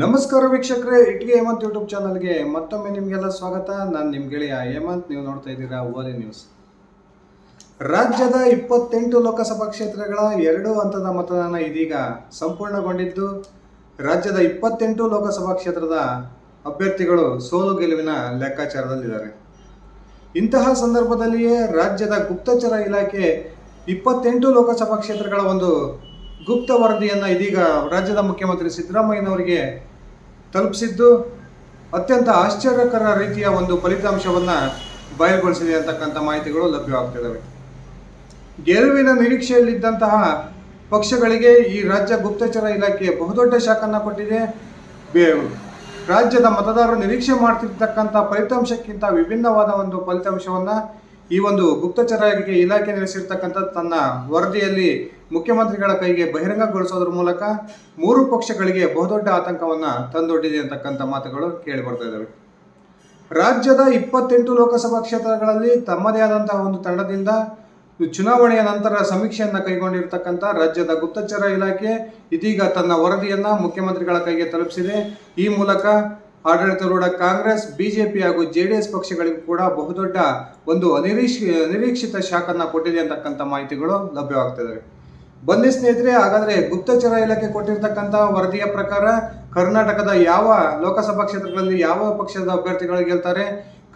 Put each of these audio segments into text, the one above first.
ನಮಸ್ಕಾರ ವೀಕ್ಷಕರೇ, ಇಟ್ಗೆ ಹೇಮಂತ್ ಯೂಟ್ಯೂಬ್ ಚಾನಲ್ಗೆ ಮತ್ತೊಮ್ಮೆ ನಿಮಗೆಲ್ಲ ಸ್ವಾಗತ. ನಾನು ನಿಮ್ಮ ಗೆಳೆಯ ಹೇಮಂತ್, ನೀವು ನೋಡ್ತಾ ಇದ್ದೀರಾ ಓಲಿ ನ್ಯೂಸ್ ರಾಜ್ಯದ ಇಪ್ಪತ್ತೆಂಟು ಲೋಕಸಭಾ ಕ್ಷೇತ್ರಗಳ ಎರಡು ಹಂತದ ಮತದಾನ ಇದೀಗ ಸಂಪೂರ್ಣಗೊಂಡಿದ್ದು, ರಾಜ್ಯದ ಇಪ್ಪತ್ತೆಂಟು ಲೋಕಸಭಾ ಕ್ಷೇತ್ರದ ಅಭ್ಯರ್ಥಿಗಳು ಸೋಲು ಗೆಲುವಿನ ಲೆಕ್ಕಾಚಾರದಲ್ಲಿದ್ದಾರೆ. ಇಂತಹ ಸಂದರ್ಭದಲ್ಲಿಯೇ ರಾಜ್ಯದ ಗುಪ್ತಚರ ಇಲಾಖೆ ಇಪ್ಪತ್ತೆಂಟು ಲೋಕಸಭಾ ಕ್ಷೇತ್ರಗಳ ಒಂದು ಗುಪ್ತ ವರದಿಯನ್ನು ಇದೀಗ ರಾಜ್ಯದ ಮುಖ್ಯಮಂತ್ರಿ ಸಿದ್ದರಾಮಯ್ಯನವರಿಗೆ ತಲುಪಿಸಿದ್ದು ಅತ್ಯಂತ ಆಶ್ಚರ್ಯಕರ ರೀತಿಯ ಒಂದು ಫಲಿತಾಂಶವನ್ನು ಬಯಲುಗೊಳಿಸಿದೆ ಅಂತಕ್ಕಂಥ ಮಾಹಿತಿಗಳು ಲಭ್ಯವಾಗ್ತಿದ್ದಾವೆ ಗೆಲುವಿನ ನಿರೀಕ್ಷೆಯಲ್ಲಿದ್ದಂತಹ ಪಕ್ಷಗಳಿಗೆ ಈ ರಾಜ್ಯ ಗುಪ್ತಚರ ಇಲಾಖೆ ಬಹುದೊಡ್ಡ ಶಾಖನ್ನು ಕೊಟ್ಟಿದೆ. ರಾಜ್ಯದ ಮತದಾರರು ನಿರೀಕ್ಷೆ ಮಾಡ್ತಿರ್ತಕ್ಕಂಥ ಫಲಿತಾಂಶಕ್ಕಿಂತ ವಿಭಿನ್ನವಾದ ಒಂದು ಫಲಿತಾಂಶವನ್ನು ಈ ಒಂದು ಗುಪ್ತಚರ ಇಲಾಖೆ ಇಲಾಖೆ ನಡೆಸಿರ್ತಕ್ಕಂಥ ತನ್ನ ವರದಿಯಲ್ಲಿ ಮುಖ್ಯಮಂತ್ರಿಗಳ ಕೈಗೆ ಬಹಿರಂಗಗೊಳಿಸೋದ್ರ ಮೂಲಕ ಮೂರು ಪಕ್ಷಗಳಿಗೆ ಬಹುದೊಡ್ಡ ಆತಂಕವನ್ನು ತಂದೊಡ್ಡಿದೆ ಅಂತಕ್ಕಂಥ ಮಾತುಗಳು ಕೇಳಿ ಬರ್ತಾ ಇದ್ದಾವೆ ರಾಜ್ಯದ ಇಪ್ಪತ್ತೆಂಟು ಲೋಕಸಭಾ ಕ್ಷೇತ್ರಗಳಲ್ಲಿ ತಮ್ಮದೇ ಆದಂತಹ ಒಂದು ತಂಡದಿಂದ ಚುನಾವಣೆಯ ನಂತರ ಸಮೀಕ್ಷೆಯನ್ನು ಕೈಗೊಂಡಿರ್ತಕ್ಕಂಥ ರಾಜ್ಯದ ಗುಪ್ತಚರ ಇಲಾಖೆ ಇದೀಗ ತನ್ನ ವರದಿಯನ್ನು ಮುಖ್ಯಮಂತ್ರಿಗಳ ಕೈಗೆ ತಲುಪಿಸಿದೆ. ಈ ಮೂಲಕ ಆಡಳಿತಾರೂಢ ಕಾಂಗ್ರೆಸ್, ಬಿಜೆಪಿ ಹಾಗೂ ಜೆ ಡಿ ಎಸ್ ಪಕ್ಷಗಳಿಗೂ ಕೂಡ ಬಹುದೊಡ್ಡ ಒಂದು ಅನಿರೀಕ್ಷ, ಅನಿರೀಕ್ಷಿತ ಶಾಖನ್ನು ಕೊಟ್ಟಿದೆ ಅಂತಕ್ಕಂಥ ಮಾಹಿತಿಗಳು ಲಭ್ಯವಾಗ್ತಿದ್ದಾವೆ ಬನ್ನಿ ಸ್ನೇಹಿತರೆ, ಹಾಗಾದ್ರೆ ಗುಪ್ತಚರ ಇಲಾಖೆ ಕೊಟ್ಟಿರ್ತಕ್ಕಂಥ ವರದಿಯ ಪ್ರಕಾರ ಕರ್ನಾಟಕದ ಯಾವ ಲೋಕಸಭಾ ಕ್ಷೇತ್ರಗಳಲ್ಲಿ ಯಾವ ಪಕ್ಷದ ಅಭ್ಯರ್ಥಿಗಳು ಗೆಲ್ತಾರೆ?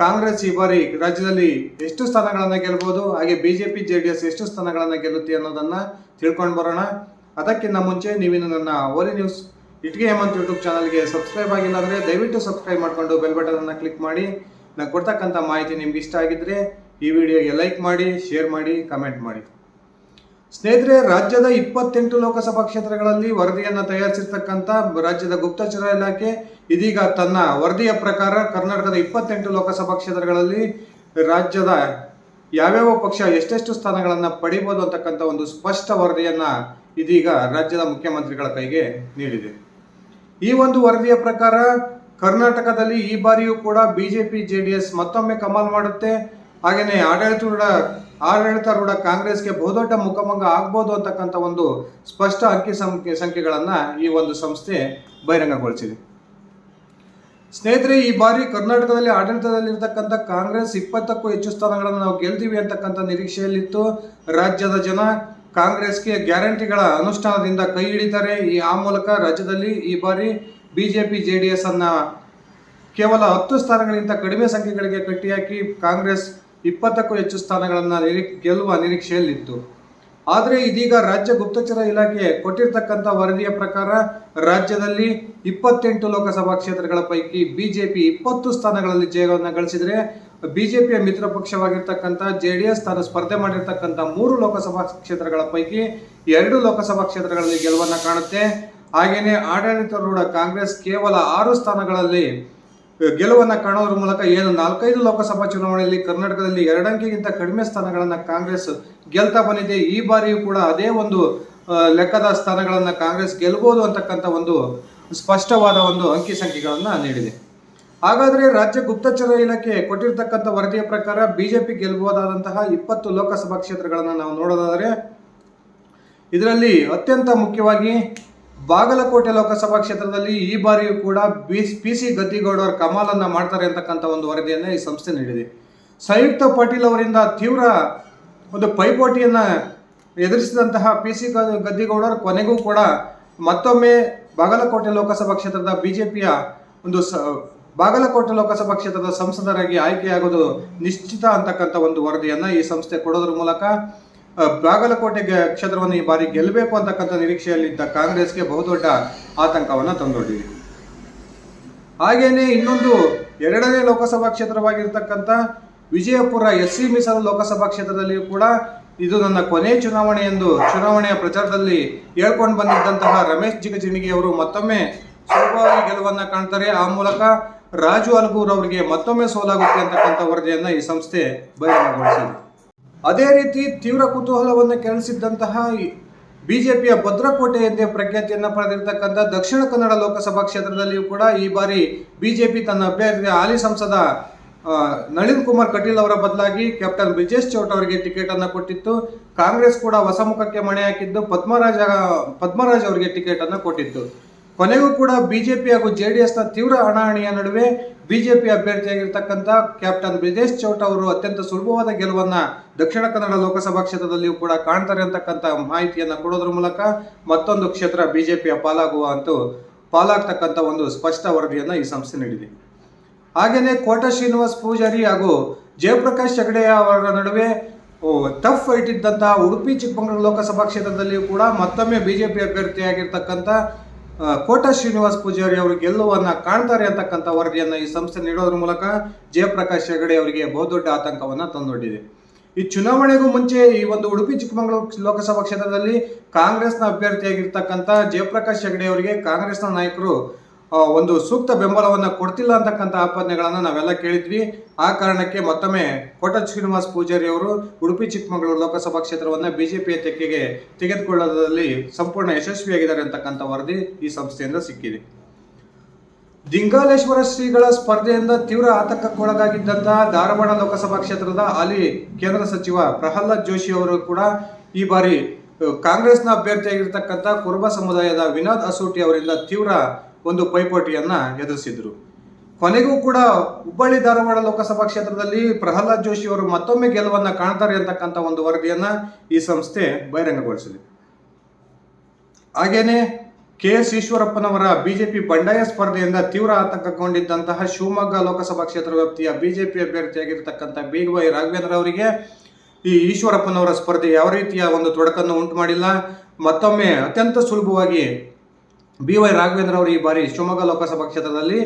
ಕಾಂಗ್ರೆಸ್ ಈ ಬಾರಿ ರಾಜ್ಯದಲ್ಲಿ ಎಷ್ಟು ಸ್ಥಾನಗಳನ್ನು ಗೆಲ್ಬಹುದು ಹಾಗೆ ಬಿಜೆಪಿ ಎಸ್ ಎಷ್ಟು ಸ್ಥಾನಗಳನ್ನು ಗೆಲ್ಲುತ್ತೆ ಅನ್ನೋದನ್ನ ತಿಳ್ಕೊಂಡು ಬರೋಣ. ಅದಕ್ಕಿಂತ ಮುಂಚೆ ನೀವಿನ್ನು ನನ್ನ ಓಲಿ ನ್ಯೂಸ್, ಇಟ್ಗೆ ಹೇಮಂತ್ ಯೂಟ್ಯೂಬ್ ಚಾನಲ್ಗೆ ಸಬ್ಸ್ಕ್ರೈಬ್ ಆಗಿಲ್ಲ ದಯವಿಟ್ಟು ಸಬ್ಸ್ಕ್ರೈಬ್ ಮಾಡಿಕೊಂಡು ಬೆಲ್ ಬಟನ್ ಅನ್ನು ಕ್ಲಿಕ್ ಮಾಡಿ. ನಾನು ಕೊಡ್ತಕ್ಕಂಥ ಮಾಹಿತಿ ನಿಮ್ಗೆ ಇಷ್ಟ ಆಗಿದ್ರೆ ಈ ವಿಡಿಯೋಗೆ ಲೈಕ್ ಮಾಡಿ, ಶೇರ್ ಮಾಡಿ, ಕಮೆಂಟ್ ಮಾಡಿ. ಸ್ನೇಹಿತರೆ, ರಾಜ್ಯದ ಇಪ್ಪತ್ತೆಂಟು ಲೋಕಸಭಾ ಕ್ಷೇತ್ರಗಳಲ್ಲಿ ವರದಿಯನ್ನು ತಯಾರಿಸಿರ್ತಕ್ಕಂಥ ರಾಜ್ಯದ ಗುಪ್ತಚರ ಇಲಾಖೆ ಇದೀಗ ತನ್ನ ವರದಿಯ ಪ್ರಕಾರ ಕರ್ನಾಟಕದ ಇಪ್ಪತ್ತೆಂಟು ಲೋಕಸಭಾ ಕ್ಷೇತ್ರಗಳಲ್ಲಿ ರಾಜ್ಯದ ಯಾವ್ಯಾವ ಪಕ್ಷ ಎಷ್ಟೆಷ್ಟು ಸ್ಥಾನಗಳನ್ನು ಪಡಿಬೋದು ಅಂತಕ್ಕಂಥ ಒಂದು ಸ್ಪಷ್ಟ ವರದಿಯನ್ನು ಇದೀಗ ರಾಜ್ಯದ ಮುಖ್ಯಮಂತ್ರಿಗಳ ಕೈಗೆ ನೀಡಿದೆ. ಈ ಒಂದು ವರದಿಯ ಪ್ರಕಾರ ಕರ್ನಾಟಕದಲ್ಲಿ ಈ ಬಾರಿಯೂ ಕೂಡ ಬಿಜೆಪಿ, ಜೆಡಿಎಸ್ ಮತ್ತೊಮ್ಮೆ ಕಮಾಲ್ ಮಾಡುತ್ತೆ. ಹಾಗೆಯೇ ಆಡಳಿತಾರೂಢ ಆಡಳಿತಾರೂಢ ಕಾಂಗ್ರೆಸ್ಗೆ ಬಹುದೊಡ್ಡ ಮುಖಭಂಗ ಆಗ್ಬೋದು ಅಂತಕ್ಕಂಥ ಒಂದು ಸ್ಪಷ್ಟ ಅಂಕಿ ಸಂಖ್ಯೆ ಸಂಖ್ಯೆಗಳನ್ನು ಈ ಒಂದು ಸಂಸ್ಥೆ ಬಹಿರಂಗಗೊಳಿಸಿದೆ. ಸ್ನೇಹಿತರೆ, ಈ ಬಾರಿ ಕರ್ನಾಟಕದಲ್ಲಿ ಆಡಳಿತದಲ್ಲಿರ್ತಕ್ಕಂಥ ಕಾಂಗ್ರೆಸ್ ಇಪ್ಪತ್ತಕ್ಕೂ ಹೆಚ್ಚು ಸ್ಥಾನಗಳನ್ನು ನಾವು ಗೆಲ್ತೀವಿ ಅಂತಕ್ಕಂಥ ನಿರೀಕ್ಷೆಯಲ್ಲಿತ್ತು. ರಾಜ್ಯದ ಜನ ಕಾಂಗ್ರೆಸ್ಗೆ ಗ್ಯಾರಂಟಿಗಳ ಅನುಷ್ಠಾನದಿಂದ ಕೈ ಹಿಡಿತಾರೆ. ಈ ಆ ಮೂಲಕ ರಾಜ್ಯದಲ್ಲಿ ಈ ಬಾರಿ ಬಿಜೆಪಿ ಜೆ ಡಿ ಎಸ್ ಅನ್ನ ಕೇವಲ ಹತ್ತು ಸ್ಥಾನಗಳಿಗಿಂತ ಕಡಿಮೆ ಸಂಖ್ಯೆಗಳಿಗೆ ಕಟ್ಟಿಹಾಕಿ ಕಾಂಗ್ರೆಸ್ ಇಪ್ಪತ್ತಕ್ಕೂ ಹೆಚ್ಚು ಸ್ಥಾನಗಳನ್ನು ನಿರಿ, ಗೆಲ್ಲುವ ನಿರೀಕ್ಷೆಯಲ್ಲಿತ್ತು. ಆದರೆ ಇದೀಗ ರಾಜ್ಯ ಗುಪ್ತಚರ ಇಲಾಖೆ ಕೊಟ್ಟಿರ್ತಕ್ಕಂಥ ವರದಿಯ ಪ್ರಕಾರ ರಾಜ್ಯದಲ್ಲಿ ಇಪ್ಪತ್ತೆಂಟು ಲೋಕಸಭಾ ಕ್ಷೇತ್ರಗಳ ಪೈಕಿ ಬಿಜೆಪಿ ಇಪ್ಪತ್ತು ಸ್ಥಾನಗಳಲ್ಲಿ ಜಯವನ್ನು ಗಳಿಸಿದರೆ ಬಿಜೆಪಿಯ ಮಿತ್ರ ಪಕ್ಷವಾಗಿರ್ತಕ್ಕಂಥ ಜೆ ಡಿ ಎಸ್ ತಾನು ಸ್ಪರ್ಧೆ ಮಾಡಿರ್ತಕ್ಕಂಥ ಮೂರು ಲೋಕಸಭಾ ಕ್ಷೇತ್ರಗಳ ಪೈಕಿ ಎರಡು ಲೋಕಸಭಾ ಕ್ಷೇತ್ರಗಳಲ್ಲಿ ಗೆಲುವನ್ನು ಕಾಣುತ್ತೆ. ಹಾಗೆಯೇ ಆಡಳಿತಾರೂಢ ಕಾಂಗ್ರೆಸ್ ಕೇವಲ ಆರು ಸ್ಥಾನಗಳಲ್ಲಿ ಗೆಲುವನ್ನ ಕಾಣೋದ್ರ ಮೂಲಕ ಏನು ನಾಲ್ಕೈದು ಲೋಕಸಭಾ ಚುನಾವಣೆಯಲ್ಲಿ ಕರ್ನಾಟಕದಲ್ಲಿ ಎರಡಂಕಿಗಿಂತ ಕಡಿಮೆ ಸ್ಥಾನಗಳನ್ನು ಕಾಂಗ್ರೆಸ್ ಗೆಲ್ತಾ ಬಂದಿದೆ. ಈ ಬಾರಿಯೂ ಕೂಡ ಅದೇ ಒಂದು ಲೆಕ್ಕದ ಸ್ಥಾನಗಳನ್ನು ಕಾಂಗ್ರೆಸ್ ಗೆಲ್ಬೋದು ಅಂತಕ್ಕಂಥ ಒಂದು ಸ್ಪಷ್ಟವಾದ ಒಂದು ಅಂಕಿ ಸಂಖ್ಯೆಗಳನ್ನು ನೀಡಿದೆ. ಹಾಗಾದರೆ ರಾಜ್ಯ ಗುಪ್ತಚರ ಇಲಾಖೆ ಕೊಟ್ಟಿರ್ತಕ್ಕಂಥ ವರದಿಯ ಪ್ರಕಾರ ಬಿಜೆಪಿ ಗೆಲ್ಲಬಹುದಾದಂತಹ ಇಪ್ಪತ್ತು ಲೋಕಸಭಾ ಕ್ಷೇತ್ರಗಳನ್ನು ನಾವು ನೋಡೋದಾದರೆ, ಇದರಲ್ಲಿ ಅತ್ಯಂತ ಮುಖ್ಯವಾಗಿ ಬಾಗಲಕೋಟೆ ಲೋಕಸಭಾ ಕ್ಷೇತ್ರದಲ್ಲಿ ಈ ಬಾರಿಯೂ ಕೂಡ ಬಿ ಪಿ ಸಿ ಗದ್ದಿಗೌಡರ ಕಮಾಲನ್ನ ಮಾಡ್ತಾರೆ ಅಂತಕ್ಕಂಥ ಒಂದು ವರದಿಯನ್ನು ಈ ಸಂಸ್ಥೆ ನೀಡಿದೆ. ಸಂಯುಕ್ತ ಪಾಟೀಲ್ ಅವರಿಂದ ತೀವ್ರ ಒಂದು ಪೈಪೋಟಿಯನ್ನ ಎದುರಿಸಿದಂತಹ ಪಿ ಸಿ ಗದ್ದಿಗೌಡರು ಕೊನೆಗೂ ಕೂಡ ಮತ್ತೊಮ್ಮೆ ಬಾಗಲಕೋಟೆ ಲೋಕಸಭಾ ಕ್ಷೇತ್ರದ ಬಿಜೆಪಿಯ ಒಂದು ಸ, ಬಾಗಲಕೋಟೆ ಲೋಕಸಭಾ ಕ್ಷೇತ್ರದ ಸಂಸದರಾಗಿ ಆಯ್ಕೆಯಾಗೋದು ನಿಶ್ಚಿತ ಅಂತಕ್ಕಂಥ ಒಂದು ವರದಿಯನ್ನು ಈ ಸಂಸ್ಥೆ ಕೊಡೋದ್ರ ಮೂಲಕ ಬಾಗಲಕೋಟೆ ಕ್ಷೇತ್ರವನ್ನು ಈ ಬಾರಿ ಗೆಲ್ಲಬೇಕು ಅಂತಕ್ಕಂಥ ನಿರೀಕ್ಷೆಯಲ್ಲಿದ್ದ ಕಾಂಗ್ರೆಸ್ಗೆ ಬಹುದೊಡ್ಡ ಆತಂಕವನ್ನು ತಂದೊಡ್ಡಿದೆ. ಹಾಗೇನೆ ಇನ್ನೊಂದು ಎರಡನೇ ಲೋಕಸಭಾ ಕ್ಷೇತ್ರವಾಗಿರ್ತಕ್ಕಂಥ ವಿಜಯಪುರ ಎಸ್ ಸಿ ಮೀಸಲು ಲೋಕಸಭಾ ಕ್ಷೇತ್ರದಲ್ಲಿಯೂ ಕೂಡ ಇದು ನನ್ನ ಕೊನೆ ಚುನಾವಣೆ ಎಂದು ಚುನಾವಣೆಯ ಪ್ರಚಾರದಲ್ಲಿ ಹೇಳ್ಕೊಂಡು ಬಂದಿದ್ದಂತಹ ರಮೇಶ್ ಜಿಗಜಿಣಗಿ ಅವರು ಮತ್ತೊಮ್ಮೆ ಸುಲಭವಾಗಿ ಗೆಲುವನ್ನ ಕಾಣ್ತಾರೆ. ಆ ಮೂಲಕ ರಾಜು ಅಲ್ಗೂರ್ ಅವರಿಗೆ ಮತ್ತೊಮ್ಮೆ ಸೋಲಾಗುತ್ತೆ ಅಂತಕ್ಕಂಥ ವರದಿಯನ್ನು ಈ ಸಂಸ್ಥೆ ಬಹಿರಂಗಗೊಳಿಸಿದೆ. ಅದೇ ರೀತಿ ತೀವ್ರ ಕುತೂಹಲವನ್ನು ಕೆರಳಿಸಿದ್ದಂತಹ ಬಿಜೆಪಿಯ ಭದ್ರಕೋಟೆ ಎಂದೇ ಪ್ರಖ್ಯಾತಿಯನ್ನು ಪಡೆದಿರತಕ್ಕಂಥ ದಕ್ಷಿಣ ಕನ್ನಡ ಲೋಕಸಭಾ ಕ್ಷೇತ್ರದಲ್ಲಿಯೂ ಕೂಡ ಈ ಬಾರಿ ಬಿಜೆಪಿ ತನ್ನ ಅಭ್ಯರ್ಥಿ ಹಾಲಿ ಸಂಸದ ನಳಿನ್ ಕುಮಾರ್ ಕಟೀಲ್ ಅವರ ಬದಲಾಗಿ ಕ್ಯಾಪ್ಟನ್ ಬ್ರಿಜೇಶ್ ಚೌಟ್ ಅವರಿಗೆ ಟಿಕೆಟ್ ಅನ್ನು ಕೊಟ್ಟಿತ್ತು. ಕಾಂಗ್ರೆಸ್ ಕೂಡ ಹೊಸ ಮುಖಕ್ಕೆ ಮಣೆ ಹಾಕಿದ್ದು, ಪದ್ಮರಾಜ, ಪದ್ಮರಾಜ್ ಅವರಿಗೆ ಟಿಕೆಟ್ ಅನ್ನು ಕೊಟ್ಟಿತ್ತು. ಕೊನೆಗೂ ಕೂಡ ಬಿಜೆಪಿ ಹಾಗೂ ಜೆ ಡಿ ಎಸ್ನ ತೀವ್ರ ಹಣಾಹಣಿಯ ನಡುವೆ ಬಿಜೆಪಿ ಅಭ್ಯರ್ಥಿಯಾಗಿರ್ತಕ್ಕಂಥ ಕ್ಯಾಪ್ಟನ್ ಬ್ರಿಜೇಶ್ ಚೌಟ ಅವರು ಅತ್ಯಂತ ಸುಲಭವಾದ ಗೆಲುವನ್ನ ದಕ್ಷಿಣ ಕನ್ನಡ ಲೋಕಸಭಾ ಕ್ಷೇತ್ರದಲ್ಲಿಯೂ ಕೂಡ ಕಾಣ್ತಾರೆ ಅಂತಕ್ಕಂಥ ಮಾಹಿತಿಯನ್ನು ಕೊಡೋದ್ರ ಮೂಲಕ ಮತ್ತೊಂದು ಕ್ಷೇತ್ರ ಬಿಜೆಪಿಯ ಪಾಲಾಗುವ ಅಂತೂ ಪಾಲಾಗ್ತಕ್ಕಂಥ ಒಂದು ಸ್ಪಷ್ಟ ವರದಿಯನ್ನ ಈ ಸಂಸ್ಥೆ ನೀಡಿದೆ. ಹಾಗೆಯೇ ಕೋಟ ಶ್ರೀನಿವಾಸ್ ಪೂಜಾರಿ ಹಾಗೂ ಜಯಪ್ರಕಾಶ್ ಹೆಗಡೆ ಅವರ ನಡುವೆ ಟಫ್ ಫೈಟ್ ಇದ್ದಂತಹ ಉಡುಪಿ ಚಿಕ್ಕಮಗಳೂರು ಲೋಕಸಭಾ ಕ್ಷೇತ್ರದಲ್ಲಿಯೂ ಕೂಡ ಮತ್ತೊಮ್ಮೆ ಬಿಜೆಪಿ ಅಭ್ಯರ್ಥಿಯಾಗಿರ್ತಕ್ಕಂಥ ಕೋಟ ಶ್ರೀನಿವಾಸ್ ಪೂಜಾರಿ ಅವರು ಗೆಲ್ಲುವನ್ನ ಕಾಣ್ತಾರೆ ಅಂತಕ್ಕಂಥ ವರದಿಯನ್ನು ಈ ಸಂಸ್ಥೆ ನೀಡೋದ್ರ ಮೂಲಕ ಜಯಪ್ರಕಾಶ್ ಹೆಗಡೆ ಅವರಿಗೆ ಬಹುದೊಡ್ಡ ಆತಂಕವನ್ನ ತಂದೊಡ್ಡಿದೆ. ಈ ಚುನಾವಣೆಗೂ ಮುಂಚೆ ಈ ಒಂದು ಉಡುಪಿ ಚಿಕ್ಕಮಗಳೂರು ಲೋಕಸಭಾ ಕ್ಷೇತ್ರದಲ್ಲಿ ಕಾಂಗ್ರೆಸ್ನ ಅಭ್ಯರ್ಥಿಯಾಗಿರ್ತಕ್ಕಂಥ ಜಯಪ್ರಕಾಶ್ ಹೆಗಡೆ ಅವರಿಗೆ ಕಾಂಗ್ರೆಸ್ನ ನಾಯಕರು ಒಂದು ಸೂಕ್ತ ಬೆಂಬಲವನ್ನು ಕೊಡ್ತಿಲ್ಲ ಅಂತಕ್ಕಂಥ ಆಪಾದನೆಗಳನ್ನು ನಾವೆಲ್ಲ ಕೇಳಿದ್ವಿ. ಆ ಕಾರಣಕ್ಕೆ ಮತ್ತೊಮ್ಮೆ ಕೋಟ ಶ್ರೀನಿವಾಸ್ ಪೂಜಾರಿ ಅವರು ಉಡುಪಿ, ಚಿಕ್ಕಮಗಳೂರು ಲೋಕಸಭಾ ಕ್ಷೇತ್ರವನ್ನ ಬಿಜೆಪಿಯ ತೆಕ್ಕೆಗೆ ತೆಗೆದುಕೊಳ್ಳೋದ್ರಲ್ಲಿ ಸಂಪೂರ್ಣ ಯಶಸ್ವಿಯಾಗಿದ್ದಾರೆ ಅಂತಕ್ಕಂಥ ವರದಿ ಈ ಸಂಸ್ಥೆಯಿಂದ ಸಿಕ್ಕಿದೆ. ದಿಂಗಾಲೇಶ್ವರ ಶ್ರೀಗಳ ಸ್ಪರ್ಧೆಯಿಂದ ತೀವ್ರ ಆತಂಕಕ್ಕೊಳಗಾಗಿದ್ದಂತಹ ಧಾರವಾಡ ಲೋಕಸಭಾ ಕ್ಷೇತ್ರದ ಹಾಲಿ ಕೇಂದ್ರ ಸಚಿವ ಪ್ರಹ್ಲಾದ್ ಜೋಶಿ ಅವರು ಕೂಡ ಈ ಬಾರಿ, ಕಾಂಗ್ರೆಸ್ನ ಅಭ್ಯರ್ಥಿಯಾಗಿರ್ತಕ್ಕಂಥ ಕುರುಬ ಸಮುದಾಯದ ವಿನೋದ್ ಅಸೂಟಿ ಅವರಿಂದ ತೀವ್ರ ಒಂದು ಪೈಪೋಟಿಯನ್ನ ಎದುರಿಸಿದ್ರು. ಕೊನೆಗೂ ಕೂಡ ಹುಬ್ಬಳ್ಳಿ ಧಾರವಾಡ ಲೋಕಸಭಾ ಕ್ಷೇತ್ರದಲ್ಲಿ ಪ್ರಹ್ಲಾದ್ ಜೋಶಿ ಅವರು ಮತ್ತೊಮ್ಮೆ ಗೆಲುವನ್ನ ಕಾಣ್ತಾರೆ ಅಂತಕ್ಕಂಥ ಒಂದು ವರದಿಯನ್ನ ಈ ಸಂಸ್ಥೆ ಬಹಿರಂಗಗೊಳಿಸಿದೆ. ಹಾಗೇನೆ ಕೆ ಎಸ್ ಈಶ್ವರಪ್ಪನವರ ಬಿಜೆಪಿ ಬಂಡಾಯ ಸ್ಪರ್ಧೆಯಿಂದ ತೀವ್ರ ಆತಂಕಗೊಂಡಿದ್ದಂತಹ ಶಿವಮೊಗ್ಗ ಲೋಕಸಭಾ ಕ್ಷೇತ್ರ ವ್ಯಾಪ್ತಿಯ ಬಿಜೆಪಿ ಅಭ್ಯರ್ಥಿಯಾಗಿರ್ತಕ್ಕಂಥ ಬೇಗಬಾಯಿ ರಾಘವೇಂದ್ರ ಅವರಿಗೆ ಈ ಈಶ್ವರಪ್ಪನವರ ಸ್ಪರ್ಧೆ ಯಾವ ರೀತಿಯ ಒಂದು ತೊಡಕನ್ನು ಉಂಟು ಮಾಡಿಲ್ಲ. ಮತ್ತೊಮ್ಮೆ ಅತ್ಯಂತ ಸುಲಭವಾಗಿ ಬಿ ವೈ ರಾಘವೇಂದ್ರ ಅವರು ಈ ಬಾರಿ ಶಿವಮೊಗ್ಗ ಲೋಕಸಭಾ ಕ್ಷೇತ್ರದಲ್ಲಿ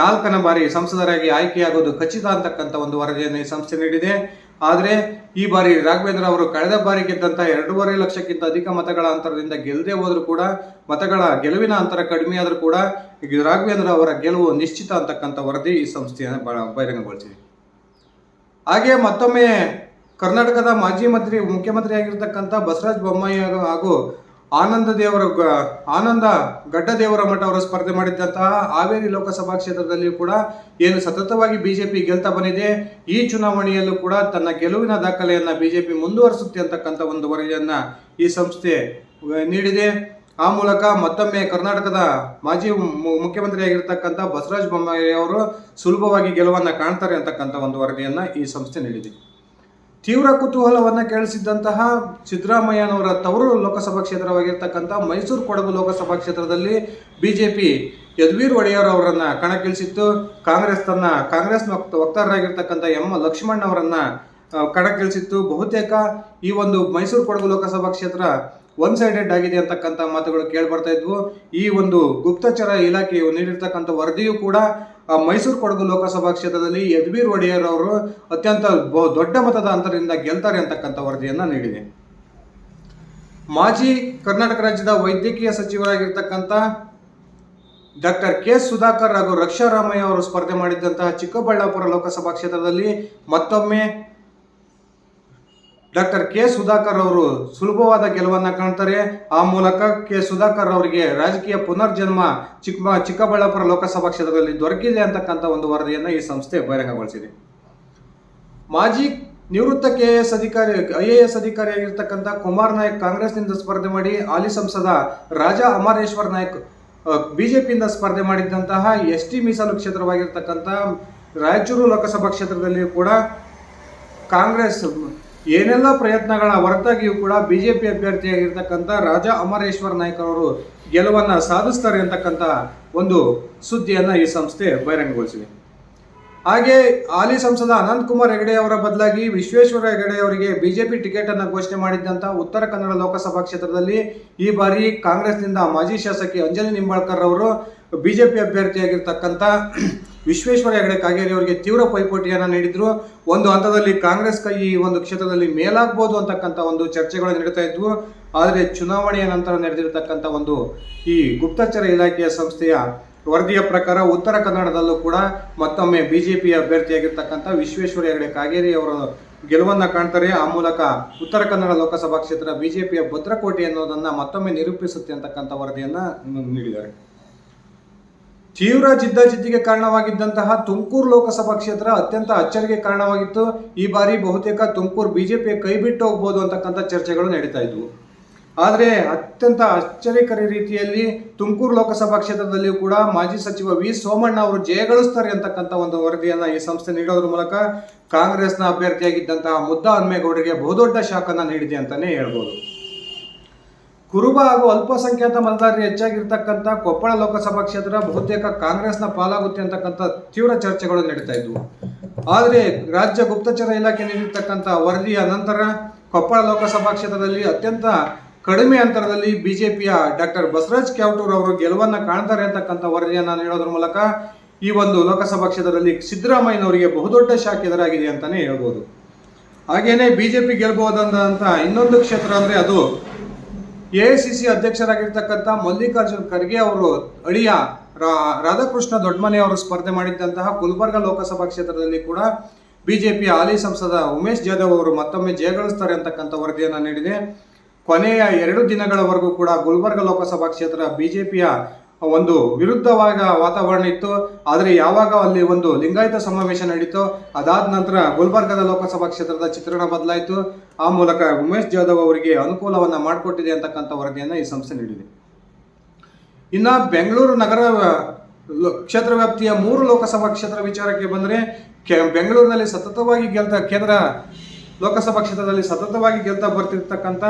ನಾಲ್ಕನೇ ಬಾರಿ ಸಂಸದರಾಗಿ ಆಯ್ಕೆಯಾಗೋದು ಖಚಿತ ಅಂತಕ್ಕಂಥ ಒಂದು ವರದಿಯನ್ನು ಈ ಸಂಸ್ಥೆ ನೀಡಿದೆ. ಆದರೆ ಈ ಬಾರಿ ರಾಘವೇಂದ್ರ ಅವರು ಕಳೆದ ಬಾರಿ ಗೆದ್ದಂಥ ಎರಡೂವರೆ ಲಕ್ಷಕ್ಕಿಂತ ಅಧಿಕ ಮತಗಳ ಅಂತರದಿಂದ ಗೆಲ್ಲದೆ ಹೋದರೂ ಕೂಡ ಮತಗಳ ಗೆಲುವಿನ ಅಂತರ ಕಡಿಮೆ ಆದರೂ ಕೂಡ ರಾಘವೇಂದ್ರ ಅವರ ಗೆಲುವು ನಿಶ್ಚಿತ ಅಂತಕ್ಕಂಥ ವರದಿ ಈ ಸಂಸ್ಥೆಯನ್ನು ಬಹಿರಂಗಗೊಳಿಸಿದೆ. ಹಾಗೆ ಮತ್ತೊಮ್ಮೆ ಕರ್ನಾಟಕದ ಮಾಜಿ ಮಂತ್ರಿ ಮುಖ್ಯಮಂತ್ರಿ ಆಗಿರ್ತಕ್ಕಂಥ ಬಸವರಾಜ ಬೊಮ್ಮಾಯಿ ಹಾಗೂ ಆನಂದ ದೇವರ ಆನಂದ ಗಡ್ಡದೇವರ ಮಠ ಅವರು ಸ್ಪರ್ಧೆ ಮಾಡಿದ್ದಂತಹ ಹಾವೇರಿ ಲೋಕಸಭಾ ಕ್ಷೇತ್ರದಲ್ಲಿಯೂ ಕೂಡ ಏನು ಸತತವಾಗಿ ಬಿಜೆಪಿ ಗೆಲ್ತಾ ಬಂದಿದೆ, ಈ ಚುನಾವಣೆಯಲ್ಲೂ ಕೂಡ ತನ್ನ ಗೆಲುವಿನ ದಾಖಲೆಯನ್ನ ಬಿಜೆಪಿ ಮುಂದುವರಿಸುತ್ತೆ ಅಂತಕ್ಕಂಥ ಒಂದು ವರದಿಯನ್ನ ಈ ಸಂಸ್ಥೆ ನೀಡಿದೆ. ಆ ಮೂಲಕ ಮತ್ತೊಮ್ಮೆ ಕರ್ನಾಟಕದ ಮಾಜಿ ಮು- ಮುಖ್ಯಮಂತ್ರಿ ಆಗಿರ್ತಕ್ಕಂಥ ಬಸವರಾಜ ಬೊಮ್ಮಾಯಿ ಅವರು ಸುಲಭವಾಗಿ ಗೆಲುವನ್ನ ಕಾಣ್ತಾರೆ ಅಂತಕ್ಕಂಥ ಒಂದು ವರದಿಯನ್ನ ಈ ಸಂಸ್ಥೆ ನೀಡಿದೆ. ತೀವ್ರ ಕುತೂಹಲವನ್ನ ಕೇಳಿಸಿದ್ದಂತಹ ಸಿದ್ದರಾಮಯ್ಯನವರ ತವರು ಲೋಕಸಭಾ ಕ್ಷೇತ್ರವಾಗಿರ್ತಕ್ಕಂಥ ಮೈಸೂರು ಕೊಡಗು ಲೋಕಸಭಾ ಕ್ಷೇತ್ರದಲ್ಲಿ ಬಿಜೆಪಿ ಯದ್ವೀರ್ ಒಡೆಯರ್ ಅವರನ್ನು ಕಣಕ್ಕಿಳಿಸಿತ್ತು. ಕಾಂಗ್ರೆಸ್ ತನ್ನ ಕಾಂಗ್ರೆಸ್ ವಕ್ತ- ವಕ್ತಾರರಾಗಿರ್ತಕ್ಕಂಥ ಎಂ ಲಕ್ಷ್ಮಣ್ ಅವರನ್ನು ಕಣಕ್ಕಿಳಿಸಿತ್ತು. ಬಹುತೇಕ ಈ ಒಂದು ಮೈಸೂರು ಕೊಡಗು ಲೋಕಸಭಾ ಕ್ಷೇತ್ರ ಒನ್ ಸೈಡೆಡ್ ಆಗಿದೆ ಅಂತಕ್ಕಂಥ ಮಾತುಗಳು ಕೇಳಿ ಬರ್ತಾ ಇದ್ವು. ಈ ಒಂದು ಗುಪ್ತಚರ ಇಲಾಖೆಯು ನೀಡಿರ್ತಕ್ಕಂಥ ವರದಿಯೂ ಕೂಡ ಮೈಸೂರು ಕೊಡಗು ಲೋಕಸಭಾ ಕ್ಷೇತ್ರದಲ್ಲಿ ಯದುವೀರ್ ಒಡೆಯರ್ ಅವರು ಅತ್ಯಂತ ದೊಡ್ಡ ಮತದ ಅಂತರದಿಂದ ಗೆಲ್ತಾರೆ ಅಂತಕ್ಕಂಥ ವರದಿಯನ್ನು ನೀಡಿದೆ. ಮಾಜಿ ಕರ್ನಾಟಕ ರಾಜ್ಯದ ವೈದ್ಯಕೀಯ ಸಚಿವರಾಗಿರ್ತಕ್ಕಂಥ ಡಾಕ್ಟರ್ ಕೆ ಸುಧಾಕರ್ ಹಾಗೂ ರಕ್ಷಾರಾಮಯ್ಯ ಅವರು ಸ್ಪರ್ಧೆ ಮಾಡಿದ್ದಂತಹ ಚಿಕ್ಕಬಳ್ಳಾಪುರ ಲೋಕಸಭಾ ಕ್ಷೇತ್ರದಲ್ಲಿ ಮತ್ತೊಮ್ಮೆ ಡಾಕ್ಟರ್ ಕೆ ಸುಧಾಕರ್ ಅವರು ಸುಲಭವಾದ ಗೆಲುವನ್ನ ಕಾಣ್ತಾರೆ. ಆ ಮೂಲಕ ಕೆ ಸುಧಾಕರ್ ಅವರಿಗೆ ರಾಜಕೀಯ ಪುನರ್ಜನ್ಮ ಚಿಕ್ಕ ಚಿಕ್ಕಬಳ್ಳಾಪುರ ಲೋಕಸಭಾ ಕ್ಷೇತ್ರದಲ್ಲಿ ದೊರಕಿದೆ ಅಂತಕ್ಕಂಥ ಒಂದು ವರದಿಯನ್ನು ಈ ಸಂಸ್ಥೆ ಬಹಿರಂಗಗೊಳಿಸಿದೆ. ಮಾಜಿ ನಿವೃತ್ತ ಕೆ ಎ ಎಸ್ ಅಧಿಕಾರಿ, ಐ ಎ ಎಸ್ ಅಧಿಕಾರಿಯಾಗಿರ್ತಕ್ಕಂಥ ಕುಮಾರ್ ನಾಯಕ್ ಕಾಂಗ್ರೆಸ್ನಿಂದ ಸ್ಪರ್ಧೆ ಮಾಡಿ, ಹಾಲಿ ಸಂಸದ ರಾಜಾ ಅಮರೇಶ್ವರ್ ನಾಯಕ್ ಬಿಜೆಪಿಯಿಂದ ಸ್ಪರ್ಧೆ ಮಾಡಿದ್ದಂತಹ ಎಸ್ ಟಿ ಮೀಸಲು ಕ್ಷೇತ್ರವಾಗಿರ್ತಕ್ಕಂಥ ರಾಯಚೂರು ಲೋಕಸಭಾ ಕ್ಷೇತ್ರದಲ್ಲಿಯೂ ಕೂಡ ಕಾಂಗ್ರೆಸ್ ಏನೆಲ್ಲ ಪ್ರಯತ್ನಗಳ ಹೊರತಾಗಿಯೂ ಕೂಡ ಬಿಜೆಪಿ ಅಭ್ಯರ್ಥಿಯಾಗಿರ್ತಕ್ಕಂಥ ರಾಜಾ ಅಮರೇಶ್ವರ್ ನಾಯ್ಕ ಅವರು ಗೆಲುವನ್ನ ಸಾಧಿಸ್ತಾರೆ ಅಂತಕ್ಕಂಥ ಒಂದು ಸುದ್ದಿಯನ್ನ ಈ ಸಂಸ್ಥೆ ಬಹಿರಂಗಗೊಳಿಸಿದೆ. ಹಾಗೆ ಹಾಲಿ ಸಂಸದ ಅನಂತ್ ಕುಮಾರ್ ಹೆಗಡೆ ಅವರ ಬದಲಾಗಿ ವಿಶ್ವೇಶ್ವರ ಹೆಗಡೆ ಅವರಿಗೆ ಬಿಜೆಪಿ ಟಿಕೆಟ್ ಅನ್ನು ಘೋಷಣೆ ಮಾಡಿದ್ದಂಥ ಉತ್ತರ ಕನ್ನಡ ಲೋಕಸಭಾ ಕ್ಷೇತ್ರದಲ್ಲಿ ಈ ಬಾರಿ ಕಾಂಗ್ರೆಸ್ನಿಂದ ಮಾಜಿ ಶಾಸಕಿ ಅಂಜಲಿ ನಿಂಬಾಳ್ಕರ್ ಅವರು ಬಿಜೆಪಿ ಅಭ್ಯರ್ಥಿಯಾಗಿರ್ತಕ್ಕಂಥ ವಿಶ್ವೇಶ್ವರ ಹೆಗಡೆ ಕಾಗೇರಿ ಅವರಿಗೆ ತೀವ್ರ ಪೈಪೋಟಿಯನ್ನು ನೀಡಿದ್ರು. ಒಂದು ಹಂತದಲ್ಲಿ ಕಾಂಗ್ರೆಸ್ ಕೈ ಈ ಒಂದು ಕ್ಷೇತ್ರದಲ್ಲಿ ಮೇಲಾಗ್ಬೋದು ಅಂತಕ್ಕಂಥ ಒಂದು ಚರ್ಚೆಗಳು ನಡೀತಾ ಇದ್ವು. ಆದರೆ ಚುನಾವಣೆಯ ನಂತರ ನಡೆದಿರತಕ್ಕಂಥ ಒಂದು ಈ ಗುಪ್ತಚರ ಇಲಾಖೆಯ ಸಂಸ್ಥೆಯ ವರದಿಯ ಪ್ರಕಾರ ಉತ್ತರ ಕನ್ನಡದಲ್ಲೂ ಕೂಡ ಮತ್ತೊಮ್ಮೆ ಬಿಜೆಪಿ ಅಭ್ಯರ್ಥಿಯಾಗಿರ್ತಕ್ಕಂಥ ವಿಶ್ವೇಶ್ವರ ಹೆಗಡೆ ಕಾಗೇರಿ ಅವರ ಗೆಲುವನ್ನು ಕಾಣ್ತಾರೆ. ಆ ಮೂಲಕ ಉತ್ತರ ಕನ್ನಡ ಲೋಕಸಭಾ ಕ್ಷೇತ್ರ ಬಿಜೆಪಿಯ ಭದ್ರಕೋಟೆ ಅನ್ನೋದನ್ನು ಮತ್ತೊಮ್ಮೆ ನಿರೂಪಿಸುತ್ತೆ ಅಂತಕ್ಕಂಥ ವರದಿಯನ್ನು ನೀಡಿದ್ದಾರೆ. ತೀವ್ರ ಜಿದ್ದಾಜಿದ್ದಿಗೆ ಕಾರಣವಾಗಿದ್ದಂತಹ ತುಮಕೂರು ಲೋಕಸಭಾ ಕ್ಷೇತ್ರ ಅತ್ಯಂತ ಅಚ್ಚರಿಗೆ ಕಾರಣವಾಗಿತ್ತು. ಈ ಬಾರಿ ಬಹುತೇಕ ತುಮಕೂರು ಬಿಜೆಪಿ ಕೈ ಬಿಟ್ಟು ಹೋಗ್ಬೋದು ಅಂತಕ್ಕಂಥ ಚರ್ಚೆಗಳು ನಡೀತಾ ಇದ್ವು. ಆದರೆ ಅತ್ಯಂತ ಆಶ್ಚರ್ಯಕರ ರೀತಿಯಲ್ಲಿ ತುಮಕೂರು ಲೋಕಸಭಾ ಕ್ಷೇತ್ರದಲ್ಲಿಯೂ ಕೂಡ ಮಾಜಿ ಸಚಿವ ವಿ ಸೋಮಣ್ಣ ಅವರು ಜಯಗಳಿಸ್ತಾರೆ ಅಂತಕ್ಕಂಥ ಒಂದು ವರದಿಯನ್ನು ಈ ಸಂಸ್ಥೆ ನೀಡೋದ್ರ ಮೂಲಕ ಕಾಂಗ್ರೆಸ್ನ ಅಭ್ಯರ್ಥಿಯಾಗಿದ್ದಂತಹ ಮುದ್ದಾ ಹನುಮೇಗೌಡರಿಗೆ ಬಹುದೊಡ್ಡ ಶಾಖನ ನೀಡಿದೆ ಅಂತಲೇ ಹೇಳ್ಬೋದು. ಕುರುಬ ಹಾಗೂ ಅಲ್ಪಸಂಖ್ಯಾತ ಮತದಾರರು ಹೆಚ್ಚಾಗಿರ್ತಕ್ಕಂಥ ಕೊಪ್ಪಳ ಲೋಕಸಭಾ ಕ್ಷೇತ್ರ ಬಹುತೇಕ ಕಾಂಗ್ರೆಸ್ನ ಪಾಲಾಗುತ್ತೆ ಅಂತಕ್ಕಂಥ ತೀವ್ರ ಚರ್ಚೆಗಳು ನಡೀತಾ ಇದ್ವು. ಆದರೆ ರಾಜ್ಯ ಗುಪ್ತಚರ ಇಲಾಖೆ ನೀಡಿರ್ತಕ್ಕಂಥ ವರದಿಯ ನಂತರ ಕೊಪ್ಪಳ ಲೋಕಸಭಾ ಕ್ಷೇತ್ರದಲ್ಲಿ ಅತ್ಯಂತ ಕಡಿಮೆ ಅಂತರದಲ್ಲಿ ಬಿಜೆಪಿಯ ಡಾಕ್ಟರ್ ಬಸವರಾಜ್ ಕ್ಯಾವಟೂರ್ ಅವರು ಗೆಲುವನ್ನ ಕಾಣ್ತಾರೆ ಅಂತಕ್ಕಂಥ ವರದಿಯನ್ನು ನೀಡೋದ್ರ ಮೂಲಕ ಈ ಒಂದು ಲೋಕಸಭಾ ಕ್ಷೇತ್ರದಲ್ಲಿ ಸಿದ್ದರಾಮಯ್ಯನವರಿಗೆ ಬಹುದೊಡ್ಡ ಶಾಕ್ ಎದುರಾಗಿದೆ ಅಂತಾನೆ ಹೇಳ್ಬೋದು. ಹಾಗೇನೆ ಬಿಜೆಪಿ ಗೆಲ್ಬಹುದಂತ ಇನ್ನೊಂದು ಕ್ಷೇತ್ರ ಅಂದ್ರೆ ಅದು ಎಐಸಿಸಿ ಅಧ್ಯಕ್ಷರಾಗಿರ್ತಕ್ಕಂಥ ಮಲ್ಲಿಕಾರ್ಜುನ್ ಖರ್ಗೆ ಅವರು ಅಳಿಯ ರಾಧಾಕೃಷ್ಣ ದೊಡ್ಡಮನೆ ಅವರು ಸ್ಪರ್ಧೆ ಮಾಡಿದ್ದಂತಹ ಗುಲ್ಬರ್ಗ ಲೋಕಸಭಾ ಕ್ಷೇತ್ರದಲ್ಲಿ ಕೂಡ ಬಿಜೆಪಿಯ ಹಾಲಿ ಸಂಸದ ಉಮೇಶ್ ಜಾಧವ್ ಅವರು ಮತ್ತೊಮ್ಮೆ ಜಯಗಳಿಸ್ತಾರೆ ಅಂತಕ್ಕಂಥ ವರದಿಯನ್ನು ನೀಡಿದೆ. ಕೊನೆಯ ಎರಡು ದಿನಗಳವರೆಗೂ ಕೂಡ ಗುಲ್ಬರ್ಗ ಲೋಕಸಭಾ ಕ್ಷೇತ್ರ ಬಿಜೆಪಿಯ ಒಂದು ವಿರುದ್ಧವಾದ ವಾತಾವರಣ ಇತ್ತು. ಆದರೆ ಯಾವಾಗ ಅಲ್ಲಿ ಒಂದು ಲಿಂಗಾಯತ ಸಮಾವೇಶ ನಡೀತು ಅದಾದ ನಂತರ ಗುಲ್ಬರ್ಗದ ಲೋಕಸಭಾ ಕ್ಷೇತ್ರದ ಚಿತ್ರಣ ಬದಲಾಯಿತು. ಆ ಮೂಲಕ ಉಮೇಶ್ ಜಾಧವ್ ಅವರಿಗೆ ಅನುಕೂಲವನ್ನ ಮಾಡಿಕೊಟ್ಟಿದೆ ಅಂತಕ್ಕಂಥ ವರದಿಯನ್ನು ಈ ಸಂಸ್ಥೆ ನೀಡಿದೆ. ಇನ್ನ ಬೆಂಗಳೂರು ನಗರ ಕ್ಷೇತ್ರ ವ್ಯಾಪ್ತಿಯ ಮೂರು ಲೋಕಸಭಾ ಕ್ಷೇತ್ರ ವಿಚಾರಕ್ಕೆ ಬಂದರೆ ಬೆಂಗಳೂರಿನಲ್ಲಿ ಸತತವಾಗಿ ಗೆಲ್ತ ಕೇಂದ್ರ ಲೋಕಸಭಾ ಕ್ಷೇತ್ರದಲ್ಲಿ ಸತತವಾಗಿ ಗೆಲ್ತಾ ಬರ್ತಿರ್ತಕ್ಕಂಥ